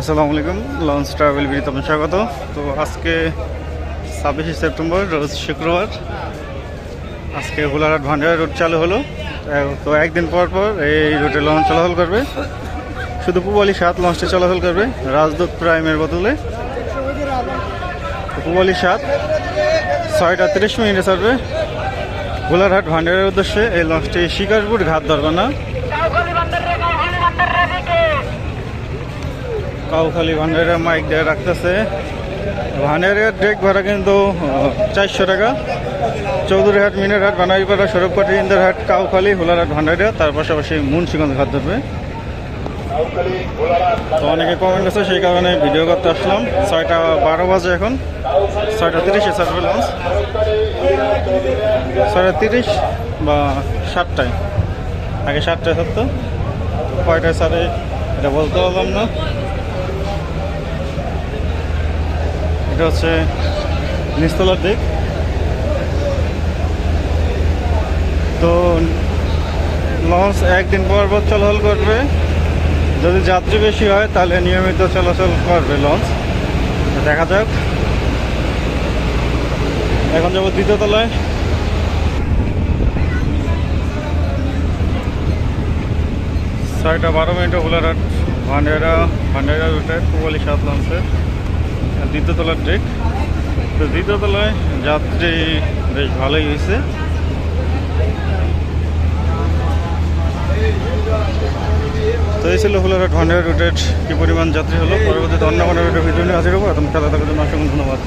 আসসালামু আলাইকুম launch travel বিড়িতে আপনার স্বাগত। তো আজকে ছাব্বিশে সেপ্টেম্বর, রোজ শুক্রবার। আজকে হুলারহাট ভান্ডারা রুট চালু হলো। তো একদিন পর পর এই রুটে লঞ্চ চলাচল করবে। শুধু পুবালি সাত লঞ্চটি চলাচল করবে, রাজদূত প্রাইমের বদলে। পুবালি সাত ছয়টা তিরিশ মিনিটে ছাড়বে। হুলারহাট ভান্ডারের উদ্দেশ্যে এই লঞ্চটি শিকারপুর ঘাট ধরবে না কাউখালি ভান্ডারের মাইক দিয়ে রাখতেছে। ভান্ডারের ডেক ভাড়া কিন্তু চারশো টাকা। চৌধুরী হাট মিনের মিনারহাট, বানাইপাড়া সড়কপাটি ইন্দারহাট, কাউখালি, হোলারহাট ভান্ডারিয়া, তার পাশাপাশি মুন্সিগঞ্জ ঘাট ধরবে। তো অনেকে কমেন্ট আছে সেই কারণে ভিডিও করতে আসলাম। ছয়টা বারো বাজে এখন। ছয়টা তিরিশে ছাড়বে লঞ্চ ছয়টা তিরিশ বা সাতটায়। আগে সাতটায় ছাড়তো কয়টায় ছাড়ে, এটা বলতে পারলাম না। এটা হচ্ছে নিচতলার দিক। তো লঞ্চ একদিন পর পর চলাচল করবে। যদি যাত্রী বেশি হয়, তাহলে নিয়মিত চলাচল করবে লঞ্চ। দেখা যাক। এখন যাব দ্বিতীয় তলায়। ছয়টা বারো মিনিটে হুলারহাট ভান্ডারা ভান্ডারা রুটে পুবালি সাত লঞ্চের। দ্বিতীয় তলার ডেক তো দ্বিতীয়তলায় যাত্রী বেশ ভালোই হয়েছে। তো এই ছিল হলো ঘণ্টা রুটের কি পরিমাণ যাত্রী হলো। পরবর্তীতে অন্য ঘণ্টা রুটের ভিডিও নিয়ে হাজির হব। এখন খেলা থাকার জন্য অসংখ্য ধন্যবাদ।